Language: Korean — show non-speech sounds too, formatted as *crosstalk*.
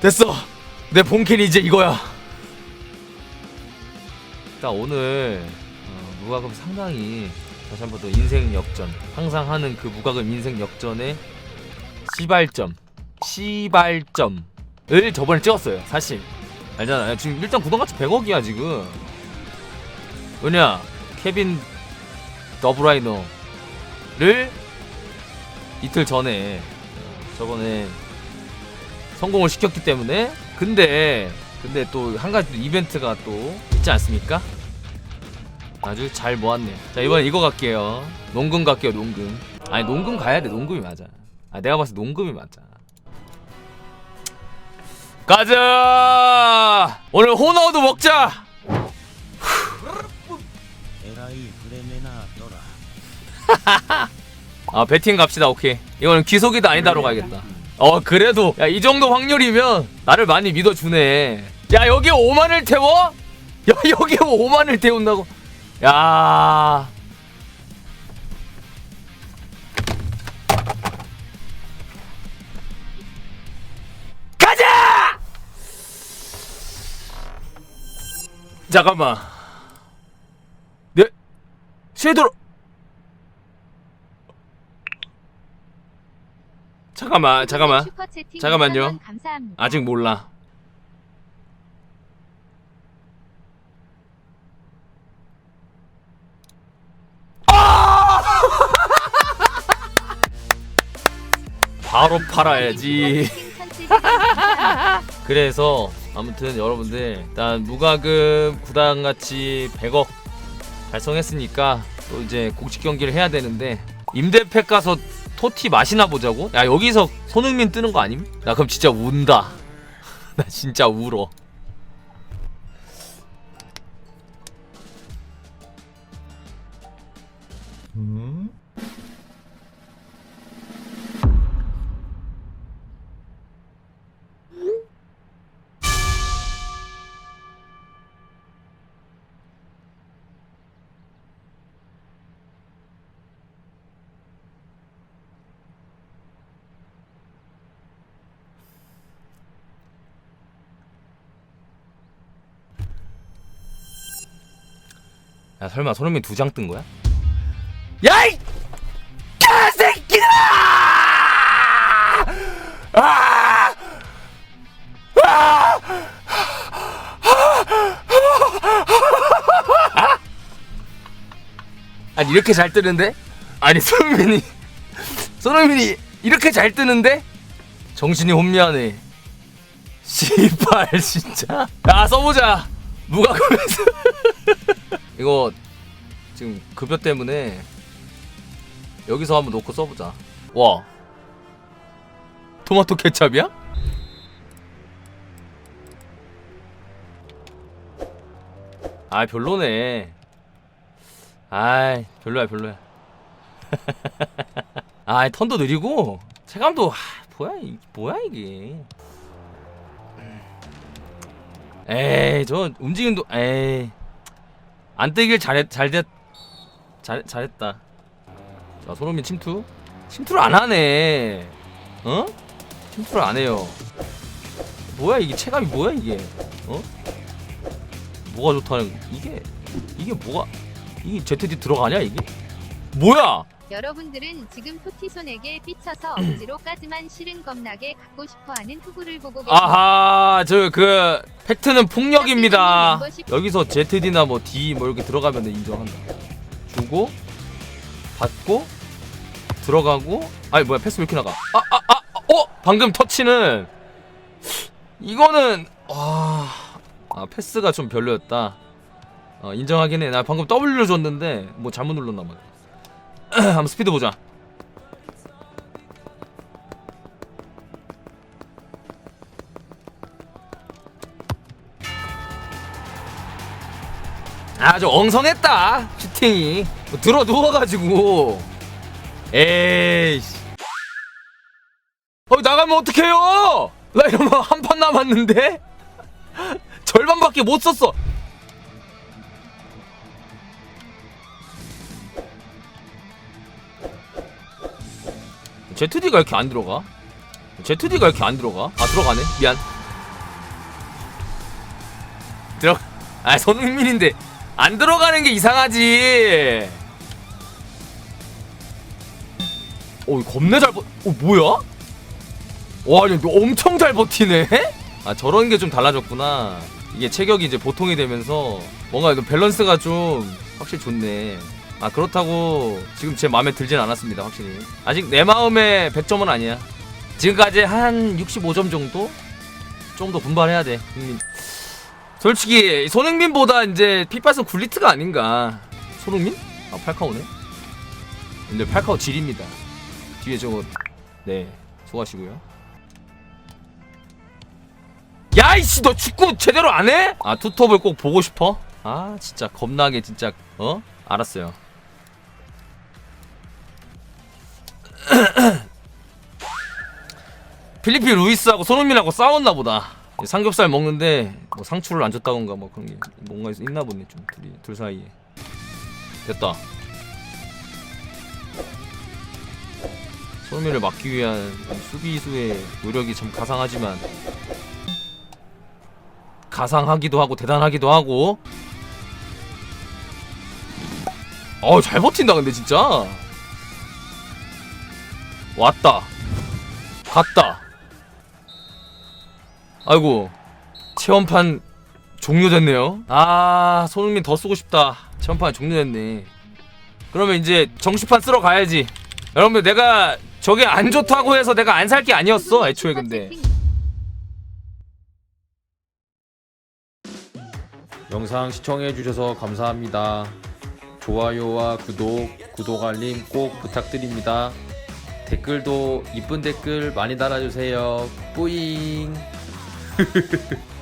됐어. 내 본캐는 이제 이거야. 자 오늘 어, 무과금 상당히 다시 한 번 더 인생 역전 항상 하는 그 무과금 인생 역전의 시발점 시발점을 저번에 찍었어요 사실. 알잖아. 지금 일단 구독가치 100억이야 지금. 왜냐 케빈 더브라이너를 이틀 전에 어, 저번에 성공을 시켰기 때문에. 근데 근데 또 한 가지 이벤트가 또 있지 않습니까? 아주 잘 모았네요 자 이번에 이거 갈게요. 농금 갈게요 농금. 아니 농금 가야 돼 농금이 맞아. 아 내가 봤을 때 농금이 맞아. 가자! 오늘 호나우도 먹자! *laughs* 아 베팅 갑시다 오케이. 이거는 귀속이다 아니다로 가야겠다. 어 그래도 야 이 정도 확률이면 나를 많이 믿어주네. 야 여기 5만을 태워? 야 *laughs* 여기 5만을 태운다고? 야. 가자! 잠깐만. 네? 섀도로 잠깐만 잠깐만 잠깐만요. 2,000원 감사합니다. 아직 몰라 아! *laughs* 바로 팔아야지 슈퍼채팅 1,700원 감사합니다. 그래서 아무튼 여러분들 일단 무과금 구단같이 100억 달성했으니까 또 이제 공식 경기를 해야 되는데 임대팩 가서 토티 마시나 보자고? 야 여기서 손흥민 뜨는 거 아님? 나 그럼 진짜 운다 *laughs* 나 진짜 울어 야 설마 손흥민 두 장 뜬 거야? 야이 개새끼들아! 아! 아! 아니 이렇게 잘 뜨는데? 아니 손흥민이 손흥민이 이렇게 잘 뜨는데? 정신이 혼미하네 씨발 진짜 야 써보자 무과금에서 이거 지금 급여 때문에 여기서 한번 놓고 써보자. 와. 토마토 케찹이야? 아 별로네. 아이 별로야 별로야. *laughs* 아이 턴도 느리고. 체감도 하, 뭐야 이 뭐야 이게. 에이 저 움직임도 에이 안 뜨길 잘했 잘됐 잘 잘했다. 자 손흥민 침투? 침투를 안 하네. 어? 침투를 안 해요. 뭐야 이게 체감이 뭐야 이게? 어? 뭐가 좋다는 이게 이게 뭐가 이게 ZD 들어가냐 이게? 뭐야 여러분들은 지금 토티손에게 삐쳐서 *clears throat* 억지로까지만 싫은 겁나게 갖고 싶어하는 투구를 보고 계십니다. 아하 저 그 팩트는 폭력입니다. 여기서 ZD나 뭐 D 뭐 이렇게 들어가면 인정한다. 주고 받고 들어가고 아니 뭐야 패스 왜 이렇게 나가? 아 아아 어? 방금 터치는 이거는 와 아, 패스가 좀 별로였다. 어, 인정하긴 해나 방금 W 줬는데 뭐 잘못 눌렀나 봐 *clears throat* 한번 스피드 보자. 아주 엉성했다 슈팅이. 뭐 들어 누워가지고. 에이씨. 어 나가면 어떡해요? 나 이러면 한 판 남았는데? *laughs* 절반밖에 못 썼어 ZD가 이렇게 안 들어가? ZD가 이렇게 안 들어가? 아 들어가네 미안 들어 아 손흥민인데 안 들어가는 게 이상하지 어, 오 겁나 잘 버.. 오 뭐야? 와 이거 엄청 잘 버티네? 아 저런 게 좀 달라졌구나 이게 체격이 이제 보통이 되면서 뭔가 이 밸런스가 좀 확실히 좋네 아 그렇다고 지금 제 마음에 들진 않았습니다 확실히. 아직 내 마음에 100점은 아니야. 지금까지 한 65점 정도? 좀 더 분발해야 돼. 음. 솔직히 손흥민보다 이제 피파스 굴리트가 아닌가. 손흥민? 아 팔카오네. 근데 팔카오 질입니다. 뒤에 저거 네 수고하시고요. 야이씨 너 축구 제대로 안 해? 아 투톱을 꼭 보고 싶어? 아 진짜 겁나게 진짜 어? 알았어요. *clears throat* 필리핀 루이스하고 손흥민하고 싸웠나 보다. 삼겹살 먹는데 뭐 상추를 안 줬다던가 뭐 그런 게 뭔가 있- 있나 보네 좀 둘이 둘 사이에. 됐다. 손흥민을 막기 위한 수비수의 노력이 참 가상하지만 가상하기도 하고 대단하기도 하고. 어잘 버틴다 근데 진짜. 왔다. 갔다. 아이고 체험판 종료됐네요. 아 손흥민 더 쓰고 싶다. 체험판 종료됐네. 그러면 이제 정식판 쓰러 가야지. 여러분들 내가 저게 안 좋다고 해서 내가 안 살 게 아니었어 애초에 근데. 영상 시청해주셔서 감사합니다. 좋아요와 구독, 구독 알림 꼭 부탁드립니다. 댓글도 이쁜 댓글 많이 달아주세요. 뿌잉! *laughs*